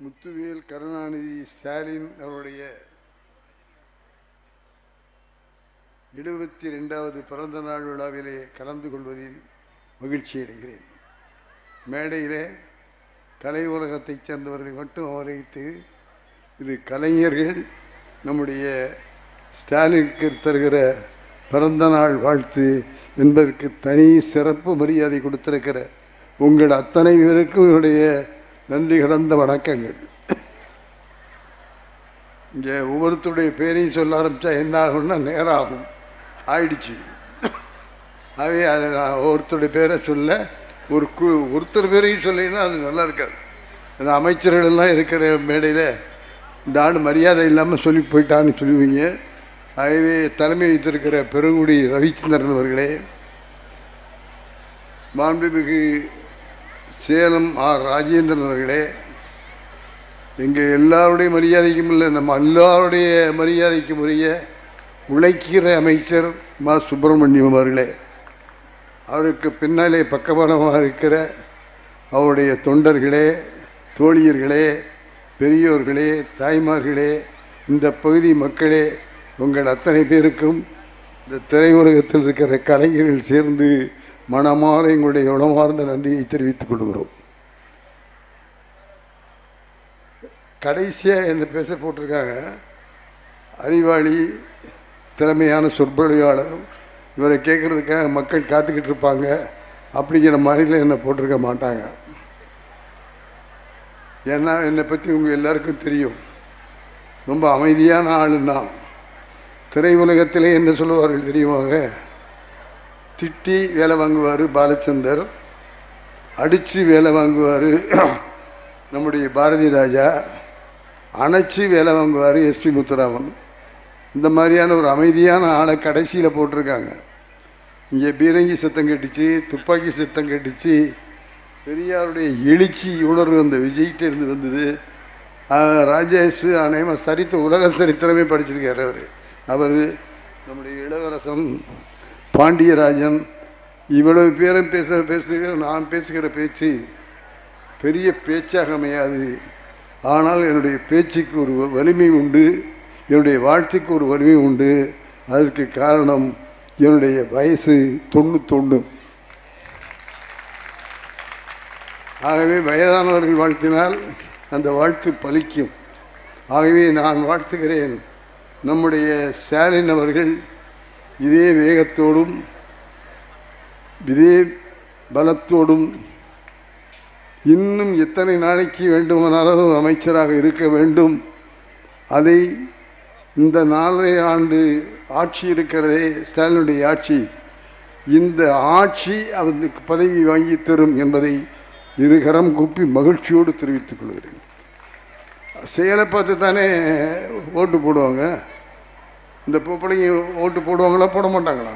முத்துவேல் கருணாநிதி ஸ்டாலின் அவருடைய எழுபத்தி ரெண்டாவது பிறந்த நாள் விழாவிலே கலந்து கொள்வதில் மகிழ்ச்சி அடைகிறேன். மேடையிலே கலை உலகத்தைச் சேர்ந்தவர்களை மட்டும் அவரைத்து இது கலைஞர்கள் நம்முடைய ஸ்டாலினுக்கு தருகிற பிறந்த நாள் வாழ்த்து என்பதற்கு தனி சிறப்பு மரியாதை கொடுத்திருக்கிற உங்கள் அத்தனை பேருக்கும் என்னுடைய நன்றி கடந்த வணக்கங்கள். இங்கே ஒவ்வொருத்தருடைய பேரையும் சொல்ல ஆரம்பித்தா என்ன ஆகும்னா நேரம் ஆகும் ஆயிடுச்சு. ஆகவே அதை நான் ஒவ்வொருத்தருடைய பேரை சொல்ல ஒரு கு ஒருத்தர் பேரையும் சொல்லினா அது நல்லா இருக்காது. அந்த அமைச்சர்களெல்லாம் இருக்கிற மேடையில் இந்த ஆண்டு மரியாதை இல்லாமல் சொல்லி போயிட்டான்னு சொல்லுவீங்க. ஆகவே தலைமை வைத்திருக்கிற பெருங்குடி ரவிச்சந்திரன் அவர்களே மாண்புமிகு சேலம் ஆர் ராஜேந்திரன் அவர்களே எங்கள் எல்லாருடைய மரியாதைக்கும் இல்லை நம்ம எல்லாருடைய மரியாதைக்கும் உரிய உழைக்கிற அமைச்சர் மா. சுப்பிரமணியம் அவர்களே. அவருக்கு பின்னாலே பக்கபலமாக இருக்கிற அவருடைய தொண்டர்களே தோழியர்களே பெரியோர்களே தாய்மார்களே இந்த பகுதி மக்களே உங்கள் அத்தனை பேருக்கும் இந்த திரையுலகத்தில் இருக்கிற கலைஞர்கள் சேர்ந்து மனமாற எங்களுடைய உணவார்ந்த நன்றியை தெரிவித்துக் கொள்கிறோம். கடைசியாக என்ன பேச போட்டிருக்காங்க அறிவாளி திறமையான சொற்பொழிவாளர் இவரை கேட்குறதுக்காக மக்கள் காத்துக்கிட்டு இருப்பாங்க அப்படிங்கிற மாதிரில என்னை போட்டிருக்க மாட்டாங்க. ஏன்னா என்னை பற்றி உங்கள் எல்லாருக்கும் தெரியும். ரொம்ப அமைதியான ஆளுன்னா திரை உலகத்திலே என்ன சொல்லுவார்கள் தெரியுமாங்க? திட்டி வேலை வாங்குவார் பாலச்சந்தர். அடித்து வேலை வாங்குவார் நம்முடைய பாரதி ராஜா. அணைச்சி வேலை வாங்குவார் எஸ்பி முத்துராமன். இந்த மாதிரியான ஒரு அமைதியான ஆளை கடைசியில் போட்டிருக்காங்க. இங்கே பீரங்கி சத்தம் கேட்டுச்சு துப்பாக்கி சத்தம் கேட்டுச்சு. பெரியாருடைய எழுச்சி உணர்வு அந்த விஜய்கிட்ட இருந்து வந்தது. ராஜேஷ் அநேகமாக சரித்த உலக சரித்திரமே படிச்சிருக்காரு அவர். அவர் நம்முடைய இளவரசன் பாண்டியராஜன் இவ்வளவு பேரும் பேச பேசுகிற நான் பேசுகிற பேச்சு பெரிய பேச்சாக அமையாது. ஆனால் என்னுடைய பேச்சுக்கு ஒரு வலிமை உண்டு என்னுடைய வாழ்த்துக்கு ஒரு வலிமை உண்டு. அதற்கு காரணம் என்னுடைய வயசு தொண்ணூத்தொன்று ஆகவே வயதானவர்கள் வாழ்த்தினால் அந்த வாழ்த்து பலிக்கும். ஆகவே நான் வாழ்த்துகிறேன். நம்முடைய ஸ்டாலின் அவர்கள் இதே வேகத்தோடும் இதே பலத்தோடும் இன்னும் எத்தனை நாளைக்கு வேண்டுமானாலும் அமைச்சராக இருக்க வேண்டும். அதை இந்த நாலரை ஆண்டு ஆட்சி இருக்கிறதே ஸ்டாலினுடைய ஆட்சி. இந்த ஆட்சி அவருக்கு பதவி வாங்கி தரும் என்பதை இருகரம் கூப்பி மகிழ்ச்சியோடு தெரிவித்துக் கொள்கிறேன். செயலை பார்த்து தானே ஓட்டு போடுவாங்க? இந்த பிள்ளைங்க ஓட்டு போடுவாங்களா போட மாட்டாங்களா?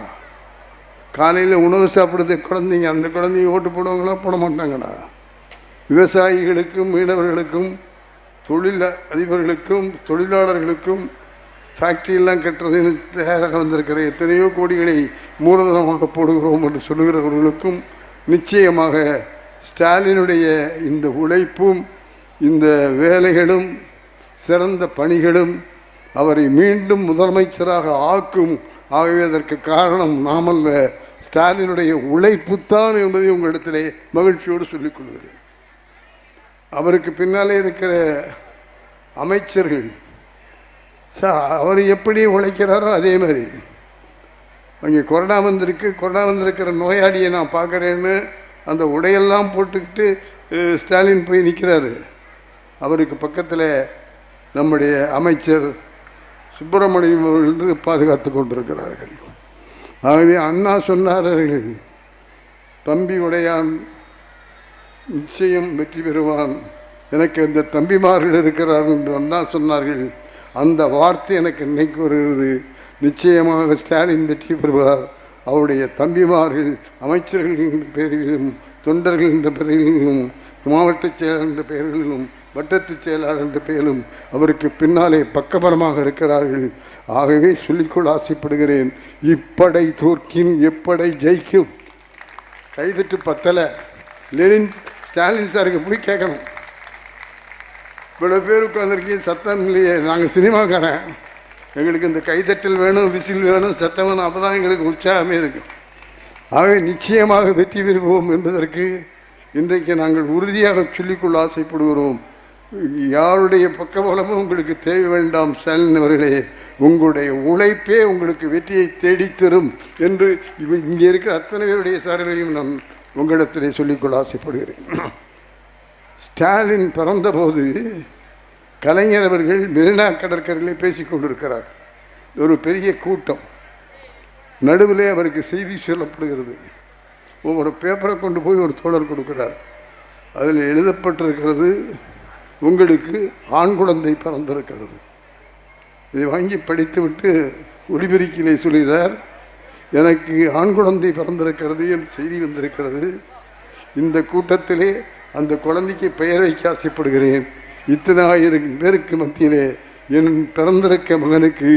காலையில் உணவு சாப்பிடுறது குழந்தைங்க அந்த குழந்தைங்க ஓட்டு போடுவாங்களா போட மாட்டாங்களா? விவசாயிகளுக்கும் மீனவர்களுக்கும் தொழில் அதிபர்களுக்கும் தொழிலாளர்களுக்கும் ஃபேக்ட்ரியெல்லாம் கட்டுறதுன்னு தயாராக வந்திருக்கிற எத்தனையோ கோடிகளை மூலதனமாக போடுகிறோம் என்று சொல்லுகிறவர்களுக்கும் நிச்சயமாக ஸ்டாலினுடைய இந்த உழைப்பும் இந்த வேலைகளும் சிறந்த பணிகளும் அவரை மீண்டும் முதலமைச்சராக ஆக்கும். ஆகவே அதற்கு காரணம் நாமல்ல. ஸ்டாலினுடைய உழைப்புத்தான் என்பதை உங்களிடத்திலே மகிழ்ச்சியோடு சொல்லிக்கொள்கிறேன் அவருக்கு பின்னாலே இருக்கிற அமைச்சர்கள் சார் அவர் எப்படி உழைக்கிறாரோ அதே மாதிரி. அங்கே கொரோனா வந்திருக்கு கொரோனா வந்திருக்கிற நோயாளியை நான் பார்க்குறேன்னு அந்த உடையெல்லாம் போட்டுக்கிட்டு ஸ்டாலின் போய் நிற்கிறாரு அவருக்கு பக்கத்தில் நம்முடைய அமைச்சர் சுப்பிரமணியம் அவர்கள் பாதுகாத்து கொண்டிருக்கிறார்கள். ஆகவே அண்ணா சொன்னார்கள் தம்பி உடையான் நிச்சயம் வெற்றி பெறுவான். எனக்கு இந்த தம்பிமார்கள் இருக்கிறார்கள் என்று அண்ணா சொன்னார்கள். அந்த வார்த்தை எனக்கு இன்னைக்கு வருகிறது. நிச்சயமாக ஸ்டாலின் வெற்றி பெறுவார். அவருடைய தம்பிமார்கள் அமைச்சர்கள் என்ற பெயர்களிலும் தொண்டர்கள் என்ற பெயரிலும் மாவட்ட செயலர் என்ற பெயர்களிலும் வட்டத்து செயலாளர் என்ற பெயரும் அவருக்கு பின்னாலே பக்கபலமாக இருக்கிறார்கள். ஆகவே சொல்லிக்கொள்ள ஆசைப்படுகிறேன். இப்படை தோற்கின் எப்படை ஜெயிக்கும். கைதட்டு பத்தலை. லெனின் ஸ்டாலின் சாருக்கு போய் கேட்கணும். இவ்வளோ பேர் உட்காந்துருக்கீங்க சத்தம் இல்லையே. நாங்கள் சினிமாக்காரன். எங்களுக்கு இந்த கைதட்டல் வேணும் விசில் வேணும் சத்தம் வேணும் அப்போ தான் எங்களுக்கு உற்சாகமே இருக்கும் ஆகவே நிச்சயமாக வெற்றி பெறுவோம் என்பதற்கு இன்றைக்கு நாங்கள் உறுதியாக சொல்லிக்கொள்ள ஆசைப்படுகிறோம். யாருடைய பக்கபலமும் உங்களுக்கு தேவை வேண்டாம் ஸ்டாலின் அவர்களே. உங்களுடைய உழைப்பே உங்களுக்கு வெற்றியை தேடித்தரும் என்று இவ- இங்கே இருக்கிற அத்தனை பேருடைய சாரலையும் நான் உங்களிடத்திலே சொல்லிக்கொள்ள ஆசைப்படுகிறேன். ஸ்டாலின் பிறந்தபோது கலைஞர் அவர்கள் மெரினா கடற்கரையிலே பேசிக்கொண்டிருக்கிறார் ஒரு பெரிய கூட்டம். நடுவிலே அவருக்கு செய்தி சொல்லப்படுகிறது. ஒவ்வொரு பேப்பரை கொண்டு போய் ஒரு தோழர் கொடுக்கிறார். அதில் எழுதப்பட்டிருக்கிறது உங்களுக்கு ஆண் குழந்தை பிறந்திருக்கிறது. இதை வாங்கி படித்துவிட்டு ஒளிபெருக்கிலே சொல்கிறார் எனக்கு ஆண் குழந்தை பிறந்திருக்கிறது என்று செய்தி வந்திருக்கிறது. இந்த கூட்டத்திலே அந்த குழந்தைக்கு பெயர் வைக்க ஆசைப்படுகிறேன். இத்தனை ஆயிரம் பேருக்கு மத்தியிலே என் பிறந்திருக்க மகனுக்கு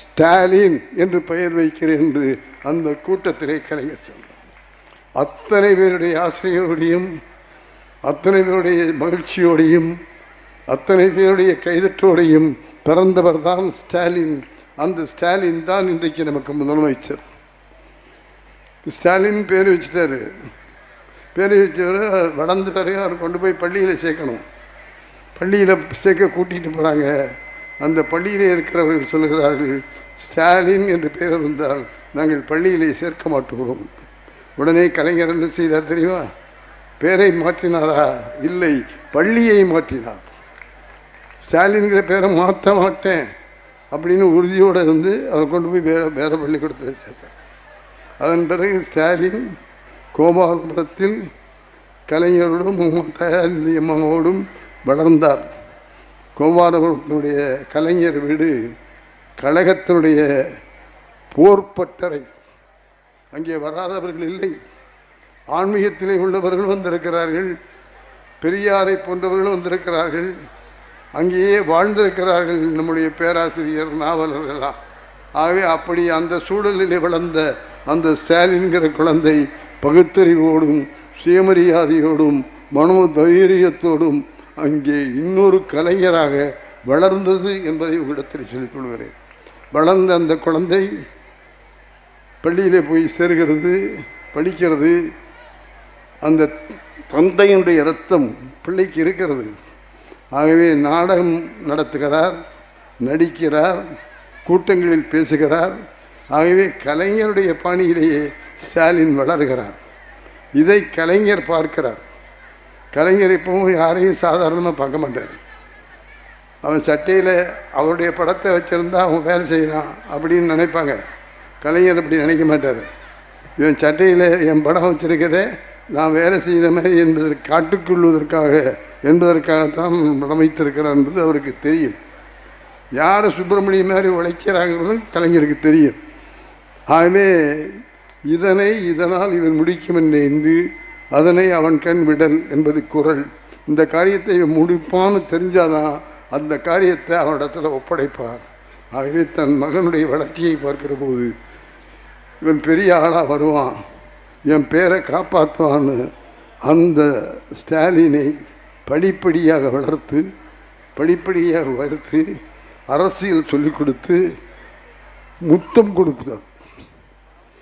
ஸ்டாலின் என்று பெயர் வைக்கிறேன் என்று அந்த கூட்டத்திலே கலைஞர் சொன்னார் அத்தனை பேருடைய ஆசிரியரோடையும் அத்தனை பேருடைய மகிழ்ச்சியோடையும் அத்தனை பேருடைய கைதற்றோடையும் பிறந்தவர் தான் ஸ்டாலின். அந்த ஸ்டாலின் தான் இன்றைக்கு நமக்கு முதலமைச்சர். ஸ்டாலின் பேர் வச்சுட்டாரு. பேர் வச்சவர் வளர்ந்த பிறகு அவர் கொண்டு போய் பள்ளியில் சேர்க்கணும். பள்ளியில் சேர்க்க கூட்டிகிட்டு போகிறாங்க அந்த பள்ளியிலே இருக்கிறவர்கள் சொல்கிறார்கள் ஸ்டாலின் என்று பெயர் இருந்தால் நாங்கள் பள்ளியிலே சேர்க்க மாட்டுகிறோம் உடனே கலைஞர் என்ன செய்தார் தெரியுமா? பேரை மாற்றினாரா? இல்லை பள்ளியை மாற்றினார். ஸ்டாலின்கிற பேரை மாற்ற மாட்டேன் அப்படின்னு உறுதியோடு இருந்து அவரை கொண்டு போய் வேற வேற பள்ளிக்கூடத்தில் சேர்த்தார் அதன் பிறகு ஸ்டாலின் கோபாலபுரத்தில் கலைஞரோடும் தயாரிந்தி அம்மாவோடும் வளர்ந்தார். கோபாலபுரத்தினுடைய கலைஞர் வீடு கழகத்தினுடைய போர்ப்பட்டறை அங்கே வராதவர்கள் இல்லை. ஆன்மீகத்திலே உள்ளவர்கள் வந்திருக்கிறார்கள். பெரியாரை போன்றவர்களும் வந்திருக்கிறார்கள். அங்கேயே வாழ்ந்திருக்கிறார்கள் நம்முடைய பேராசிரியர் நாவலர்களாம் ஆகவே அப்படி அந்த சூழலில் வளர்ந்த அந்த ஸ்டாலின்கிற குழந்தை பகுத்தறிவோடும் சுயமரியாதையோடும் மனோ தைரியத்தோடும் அங்கே இன்னொரு கலைஞராக வளர்ந்தது என்பதை உங்களிடத்தில் சொல்லிக் கொள்கிறேன். வளர்ந்த அந்த குழந்தை பள்ளியிலே போய் சேர்கிறது படிக்கிறது. அந்த தந்தையினுடைய ரத்தம் பிள்ளைக்கு இருக்கிறது. ஆகவே நாடகம் நடத்துகிறார் நடிக்கிறார் கூட்டங்களில் பேசுகிறார். ஆகவே கலைஞருடைய பாணியிலேயே ஸ்டாலின் வளர்கிறார். இதை கலைஞர் பார்க்கிறார். கலைஞர் இப்பவும் யாரையும் சாதாரணமாக பார்க்க மாட்டார். அவன் சட்டையில் அவருடைய படத்தை வச்சுருந்தா அவன் வேலை செய்யலாம் அப்படின்னு நினைப்பாங்க. கலைஞர் அப்படி நினைக்க மாட்டார். இவன் சட்டையில் என் படம் வச்சுருக்கதே நான் வேலை செய்கிறமே மாதிரி என்பதை காட்டுக்கொள்வதற்காக என்பதற்காகத்தான் அமைத்திருக்கிறார் என்பது அவருக்கு தெரியும். யார் சுப்பிரமணியம் மாதிரி உழைக்கிறாங்கிறதும் கலைஞருக்கு தெரியும். ஆகவே இதனை இதனால் இவன் முடிக்கும் என்று அதனை அவன் கண் விடல் என்பது குரல். இந்த காரியத்தை இவன் முடிப்பான்னு தெரிஞ்சாதான் அந்த காரியத்தை அவனிடத்தில் ஒப்படைப்பார். ஆகவே தன் மகனுடைய வளர்ச்சியை பார்க்கிற போது இவன் பெரிய ஆளாக வருவான். என் பேரை காப்பாற்றுவான்னு அந்த ஸ்டாலினை படிப்படியாக வளர்த்து படிப்படியாக வளர்த்து அரசியல் சொல்லிக் கொடுத்து முத்தம் கொடுத்தார்.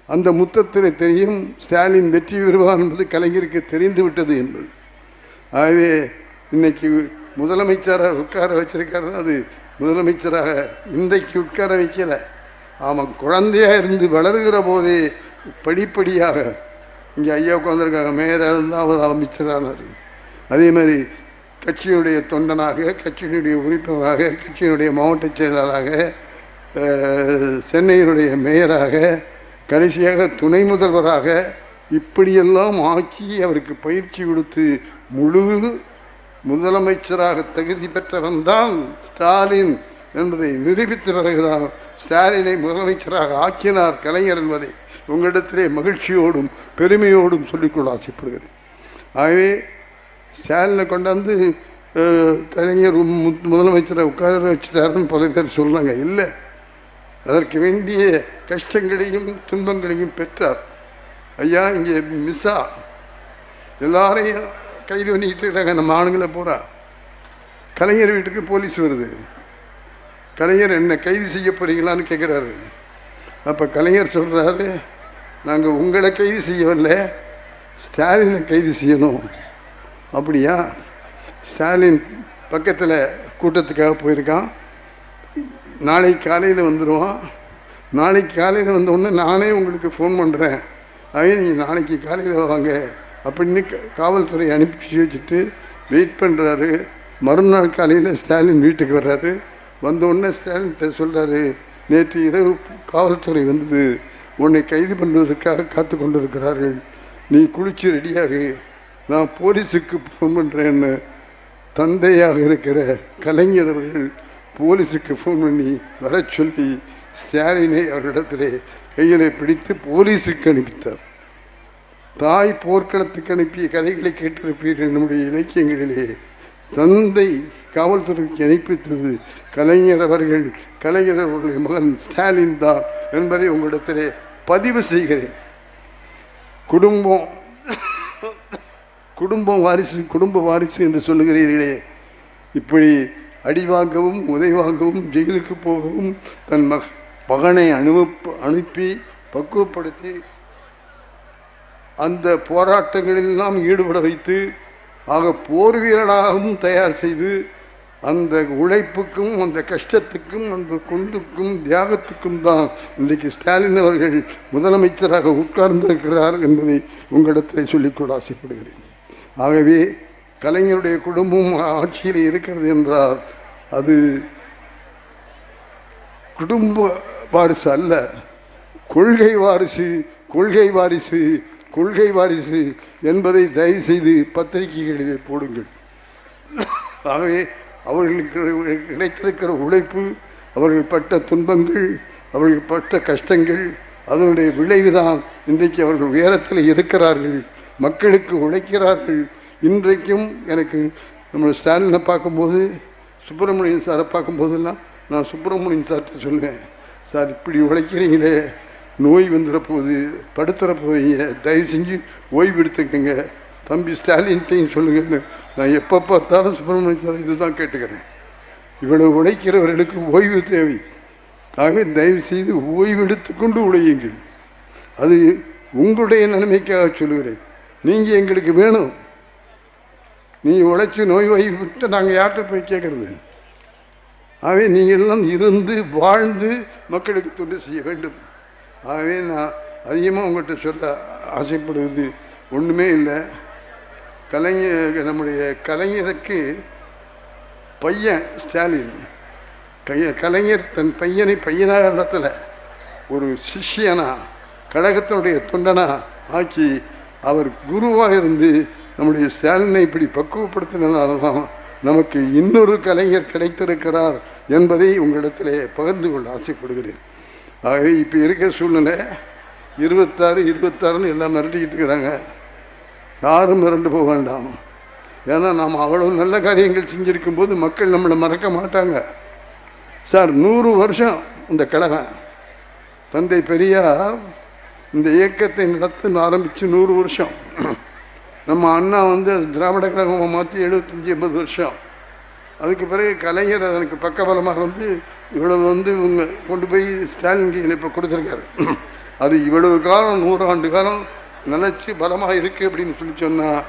அந்த முத்தத்தில் தெரியும் ஸ்டாலின் வெற்றி பெறுவார் என்பது கலைஞருக்கு தெரிந்து விட்டது என்பது. ஆகவே இன்னைக்கு முதலமைச்சராக உட்கார வச்சிருக்காரு அது. முதலமைச்சராக இன்றைக்கு உட்கார வைக்கலை. அவன் குழந்தையாக இருந்து வளர்கிற போதே படிப்படியாக இங்கே ஐயா உட்காந்துருக்காங்க மேயராக இருந்தால் அவர் அமைச்சரானார் அதே மாதிரி கட்சியினுடைய தொண்டனாக கட்சியினுடைய உறுப்பினராக கட்சியினுடைய மாவட்ட செயலாளராக சென்னையினுடைய மேயராக கடைசியாக துணை முதல்வராக இப்படியெல்லாம் ஆக்கி அவருக்கு பயிற்சி கொடுத்து முழு முதலமைச்சராக தகுதி பெற்றவன்தான் ஸ்டாலின் என்பதை நிரூபித்த பிறகுதான் ஸ்டாலினை முதலமைச்சராக ஆக்கினார் கலைஞர் என்பதை. உங்களிடத்திலே மகிழ்ச்சியோடும் பெருமையோடும் சொல்லிக்கொள்ள ஆசைப்படுகிறேன். ஆகவே ஸ்டாலினை கொண்டாந்து கலைஞர் மு- முதலமைச்சரை உட்கார வச்சுட்டாருன்னு பல பேர் சொல்றாங்க. இல்லை. அதற்கு வேண்டிய கஷ்டங்களையும் துன்பங்களையும் பெற்றார். ஐயா இங்கே மிஸ்ஸா எல்லாரையும் கைது பண்ணிக்கிட்டு இருக்காங்க. நம்ம ஆளுங்களை பூரா. கலைஞர் வீட்டுக்கு போலீஸ் வருது. கலைஞர் என்ன கைது செய்ய போகிறீங்களான்னு கேட்குறாரு அப்போ கலைஞர் சொல்கிறாரு நாங்கள் உங்களை கைது செய்யவில்லை ஸ்டாலினை கைது செய்யணும். அப்படியா? ஸ்டாலின் பக்கத்தில் கூட்டத்துக்காக போயிருக்கான். நாளைக்கு காலையில் வந்துடுவான் நாளைக்கு காலையில் வந்தோடனே நானே உங்களுக்கு ஃபோன் பண்ணுறேன் அதே நீங்கள் நாளைக்கு காலையில் வாங்க அப்படின்னு காவல்துறை அனுப்பிச்சு வச்சுட்டு வெயிட் பண்ணுறாரு மறுநாள் காலையில் ஸ்டாலின் வீட்டுக்கு வர்றாரு. வந்தோடனே ஸ்டாலின் ஸ்டாலின்கிட்ட சொல்கிறாரு நேற்று இரவு காவல்துறை வந்தது. உன்னை கைது பண்ணுவதற்காக காத்து கொண்டிருக்கிறார்கள். நீ குளிச்சு ரெடியாகு. நான் போலீஸுக்கு ஃபோன் பண்ணுறேன்னு தந்தையாக இருக்கிற கலைஞர் அவர்கள் போலீஸுக்கு ஃபோன் பண்ணி வர சொல்லி ஸ்டாலினை அவரிடத்திலே கையிலே பிடித்து போலீஸுக்கு அனுப்பித்தார். தாய் போர்க்களத்துக்கு அனுப்பிய கதைகளை கேட்டிருப்பீர்கள் நம்முடைய இலக்கியங்களிலே. தந்தை காவல்துறைக்கு அனுப்பித்தது கலைஞர் அவர்கள். கலைஞர் அவர்களுடைய மகன் ஸ்டாலின் தான் என்பதை உங்களிடத்திலே பதிவு செய்கிறேன். குடும்பம் குடும்பம் வாரிசு குடும்ப வாரிசு என்று சொல்லுகிறீர்களே. இப்படி அடி வாங்கவும் உதை வாங்கவும் ஜெயிலுக்கு போகவும் தன் மக மகனை அனுப்ப அனுப்பி பக்குவப்படுத்தி அந்த போராட்டங்களிலெல்லாம் ஈடுபட வைத்து ஆக போர் வீரனாகவும் தயார் செய்து அந்த உழைப்புக்கும் அந்த கஷ்டத்துக்கும் அந்த கொண்டுக்கும் தியாகத்துக்கும் தான் இன்றைக்கு ஸ்டாலின் அவர்கள் முதலமைச்சராக உட்கார்ந்திருக்கிறார் என்பதை உங்களிடத்தில் சொல்லிக்கூட ஆசைப்படுகிறேன். ஆகவே கலைஞருடைய குடும்பம் ஆட்சியில் இருக்கிறது என்றால் அது குடும்ப வாரிசு அல்ல கொள்கை வாரிசு கொள்கை வாரிசு கொள்கை வாரிசு என்பதை தயவுசெய்து பத்திரிகைகளிலே போடுங்கள். ஆகவே அவர்களுக்கு கிடைத்திருக்கிற உழைப்பு அவர்கள் பட்ட துன்பங்கள் அவர்கள் பட்ட கஷ்டங்கள் அதனுடைய விளைவுதான் இன்றைக்கு அவர்கள் உயரத்தில் இருக்கிறார்கள் மக்களுக்கு உழைக்கிறார்கள். இன்றைக்கும் எனக்கு நம்ம ஸ்டாலினை பார்க்கும்போது சுப்பிரமணியன் சாரை பார்க்கும்போதெல்லாம் நான் சுப்பிரமணியன் சார்கிட்ட சொல்லுவேன் சார் இப்படி உழைக்கிறீங்களே நோய் வந்துட போகுது படுத்துற போகிறீங்க தயவு செஞ்சு ஓய்வு எடுத்துக்கங்க. தம்பி ஸ்டாலின்கிட்டையும் சொல்லுங்கன்னு நான் எப்போ பார்த்தாலும் சுப்பிரமணிய சார் இதுதான் கேட்டுக்கிறேன். இவ்வளவு உழைக்கிறவர்களுக்கு ஓய்வு தேவை. ஆகவே தயவு செய்து ஓய்வு எடுத்துக்கொண்டு உழையுங்கள். அது உங்களுடைய நன்மைக்காக சொல்லுகிறேன். நீங்கள் எங்களுக்கு வேணும். நீ உழைச்சி நோய் வாய் விட்டு நாங்கள் யார்கிட்ட போய் கேட்குறது? ஆகவே நீங்கள் எல்லாம் இருந்து வாழ்ந்து மக்களுக்கு தொண்டு செய்ய வேண்டும். ஆகவே நான் அதிகமாக உங்கள்கிட்ட சொல்ல ஆசைப்படுவது ஒன்றுமே இல்லை. கலைஞர் நம்முடைய கலைஞருக்கு பையன் ஸ்டாலின். கைய கலைஞர் தன் பையனை பையனாக நடத்தல. ஒரு சிஷ்யனா கழகத்தினுடைய தொண்டனாக ஆக்கி அவர் குருவாக இருந்து நம்முடைய ஸ்டாலினை இப்படி பக்குவப்படுத்தினால தான் நமக்கு இன்னொரு கலைஞர் கிடைத்திருக்கிறார் என்பதை உங்களிடத்திலே பகிர்ந்து கொள்ள ஆசைப்படுகிறேன். ஆகவே இப்போ இருக்கிற சூழ்நிலை இருபத்தாறு இருபத்தாறுன்னு எல்லாம் மிரட்டிக்கிட்டு இருக்கிறாங்க. யாரும் மிரண்டு போக வேண்டாம். ஏன்னா நாம் அவ்வளோ நல்ல காரியங்கள் செஞ்சுருக்கும் போது மக்கள் நம்மளை மறக்க மாட்டாங்க. சார் நூறு வருஷம் இந்த கழகம். தந்தை பெரியார் இந்த இயக்கத்தை நடத்த ஆரம்பித்து நூறு வருஷம். நம்ம அண்ணா வந்து திராவிட கழகமாக மாற்றி எழுபத்தஞ்சி எண்பது வருஷம். அதுக்கு பிறகு கலைஞர் எனக்கு பக்கபலமாக வந்து இவ்வளவு வந்து இவங்க கொண்டு போய் ஸ்டாலின் கையில் இப்போ கொடுத்துருக்காரு. அது இவ்வளவு காலம் நூறாண்டு காலம் நினச்சி பலமாக இருக்குது அப்படின்னு சொல்லி சொன்னால்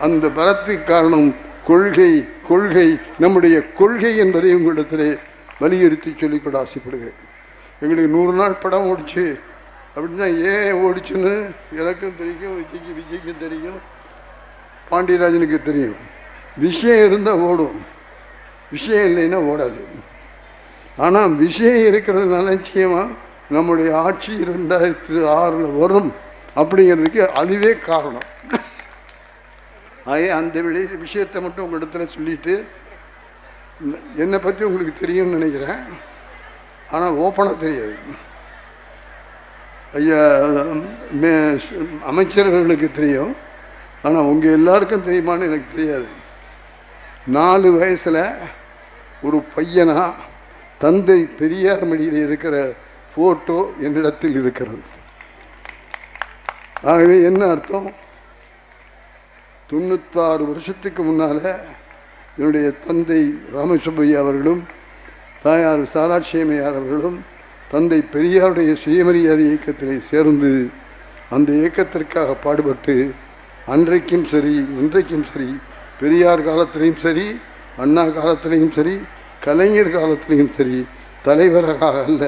அந்த பலத்துக்கு காரணம் கொள்கை கொள்கை நம்முடைய கொள்கை என்பதை உங்களிடத்தில் வலியுறுத்தி சொல்லிக்கூட ஆசைப்படுகிறேன். எங்களுக்கு நூறு நாள் படம் ஓடிச்சு. அப்படின்னா ஏன் ஓடிச்சுன்னு எனக்கும் தெரியும் விஜய்க்கு விஜய்க்கும் தெரியும் பாண்டியராஜனுக்கு தெரியும். விஷயம் இருந்தால் ஓடும். விஷயம் இல்லைன்னா ஓடாது. ஆனால் விஷயம் இருக்கிறதுனால நிச்சயமாக நம்முடைய ஆட்சி ரெண்டாயிரத்து ஆறில் வரும். அப்படிங்கிறதுக்கு அதுவே காரணம். ஆகவே அந்த விஷயத்தை மட்டும் உங்களிடத்தில் சொல்லிட்டு என்னை பற்றி உங்களுக்கு தெரியும்னு நினைக்கிறேன். ஆனால் ஓப்பனாக தெரியாது. ஐயா மே அமைச்சர்களுக்கு தெரியும். ஆனால் உங்கள் எல்லாருக்கும் தெரியுமான்னு எனக்கு தெரியாது. நாலு வயசில் ஒரு பையனாக தந்தை பெரியார் மடியில் இருக்கிற ஃபோட்டோ என்னிடத்தில் இருக்கிறது. ஆகவே என்ன அர்த்தம்? தொண்ணூத்தாறு வருஷத்துக்கு முன்னால் என்னுடைய தந்தை ராமசுப்பையா அவர்களும் தாயார் சாராட்சியம்மையார் அவர்களும் தந்தை பெரியாருடைய சுயமரியாதை இயக்கத்திலே சேர்ந்து அந்த இயக்கத்திற்காக பாடுபட்டு அன்றைக்கும் சரி இன்றைக்கும் சரி பெரியார் காலத்திலையும் சரி அண்ணா காலத்திலையும் சரி கலைஞர் காலத்திலையும் சரி தலைவராக அல்ல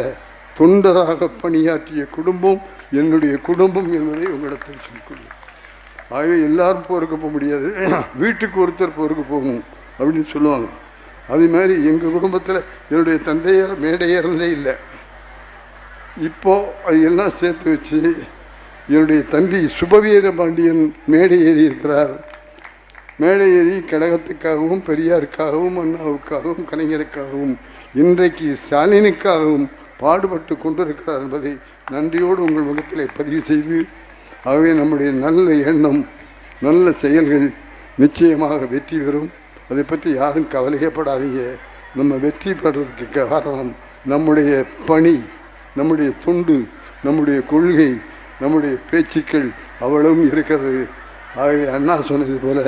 தொண்டராக பணியாற்றிய குடும்பம் என்னுடைய குடும்பம் என்பதை உங்களிடத்தில் சொல்லிக்கொள்ளும் ஆகவே எல்லாரும் போருக்கு போக முடியாது. வீட்டுக்கு ஒருத்தர் போருக்கு போகணும் அப்படின்னு சொல்லுவாங்க. அதே மாதிரி எங்கள் குடும்பத்தில் என்னுடைய தந்தையார் மேடையேறதே இல்லை. இப்போது அது எல்லாம் சேர்த்து வச்சு என்னுடைய தம்பி சுபவீர பாண்டியன் மேடை ஏறி இருக்கிறார். மேடை ஏறி கழகத்துக்காகவும் பெரியாருக்காகவும் அண்ணாவுக்காகவும் கலைஞருக்காகவும் இன்றைக்கு ஸ்டாலினுக்காகவும் பாடுபட்டு கொண்டிருக்கிறார் என்பதை நன்றியோடு உங்கள் முகத்திலே பதிவு செய்து ஆகவே நம்முடைய நல்ல எண்ணம் நல்ல செயல்கள் நிச்சயமாக வெற்றி பெறும். அதை பற்றி யாரும் கவலையப்படாதீங்க. நம்ம வெற்றி பெறதுக்கு காரணம் நம்முடைய பணி நம்முடைய தொண்டு நம்முடைய கொள்கை நம்முடைய பேச்சுக்கள் அவ்வளவும் இருக்கிறது. ஆகவே அண்ணா சொன்னது போல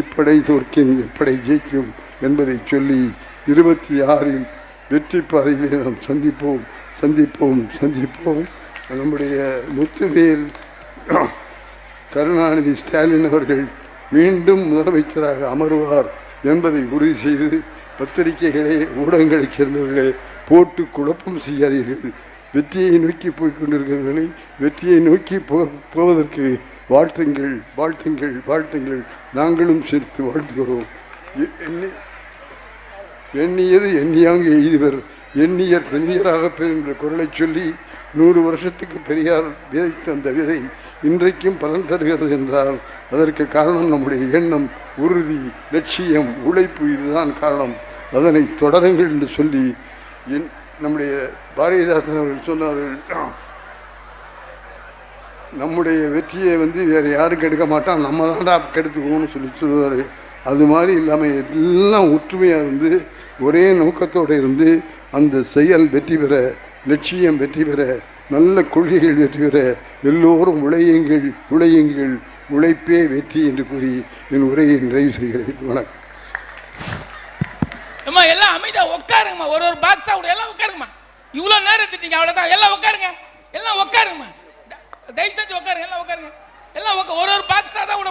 இப்படை தோற்கின் இப்படை ஜெயிக்கும் என்பதை சொல்லி இருபத்தி ஆறில் வெற்றி பாதையிலே நாம் சந்திப்போம். சந்திப்போம் சந்திப்போம். நம்முடைய முத்துவேல் கருணாநிதி ஸ்டாலின் அவர்கள் மீண்டும் முதலமைச்சராக அமருவார் என்பதை உறுதி செய்து பத்திரிகைகளே ஊடகங்களைச் சேர்ந்தவர்களே போட்டு குழப்பம் செய்யாதீர்கள். வெற்றியை நோக்கி போய்க் கொண்டிருக்கிறவர்களை வெற்றியை நோக்கி போ போவதற்கு வாழ்த்துங்கள் வாழ்த்துங்கள் வாழ்த்துங்கள். நாங்களும் சேர்த்து வாழ்த்துகிறோம். எ- எண்ணியது எண்ணியாங்க எய்துவர். எண்ணியர் தனியராக பெறுகின்ற என்ற குரலை சொல்லி நூறு வருஷத்துக்கு பெரியார் விதைத்த அந்த விதை இன்றைக்கும் பலன் தருகிறது என்றால் அதற்கு காரணம் நம்முடைய எண்ணம் உறுதி லட்சியம் உழைப்பு இதுதான் காரணம். அதனை தொடருங்கள் என்று சொல்லி என் நம்முடைய பாரதிதாசன் அவர்கள் சொன்னார்கள். நம்முடைய வெற்றியை வந்து வேறு யாரும் கெடுக்க மாட்டான் நம்ம தான்டா கெடுத்துக்கோன்னு சொல்லி சொல்லுவார். அது மாதிரி இல்லாமல் எல்லாம் ஒற்றுமையாக இருந்து ஒரே நோக்கத்தோடு இருந்து அந்த செயல் வெற்றி பெற லட்சியம் வெற்றி பெற நல்ல கொள்கைகள் வெற்றி பெற எல்லோரும் உழையுங்கள் உழையுங்கள் உழைப்பே வெற்றி என்று கூறி என் உரையை நிறைவு செய்கிறேன். வணக்கம். அம்மா எல்லாம் அமைதியா உட்காருங்கம்மா ஒரு ஒரு பாக்ஸா விட எல்லாம் உட்காருங்கம்மா இவ்வளோ நேரம் திட்டீங்க அவ்வளோதான் எல்லாம் உட்காருங்க எல்லாம் உட்காருங்கம்மா தயவு செஞ்சு உட்காருங்க எல்லாம் உட்காருங்க எல்லாம் உட்கா- ஒரு ஒரு பாக்ஸாக தான் விட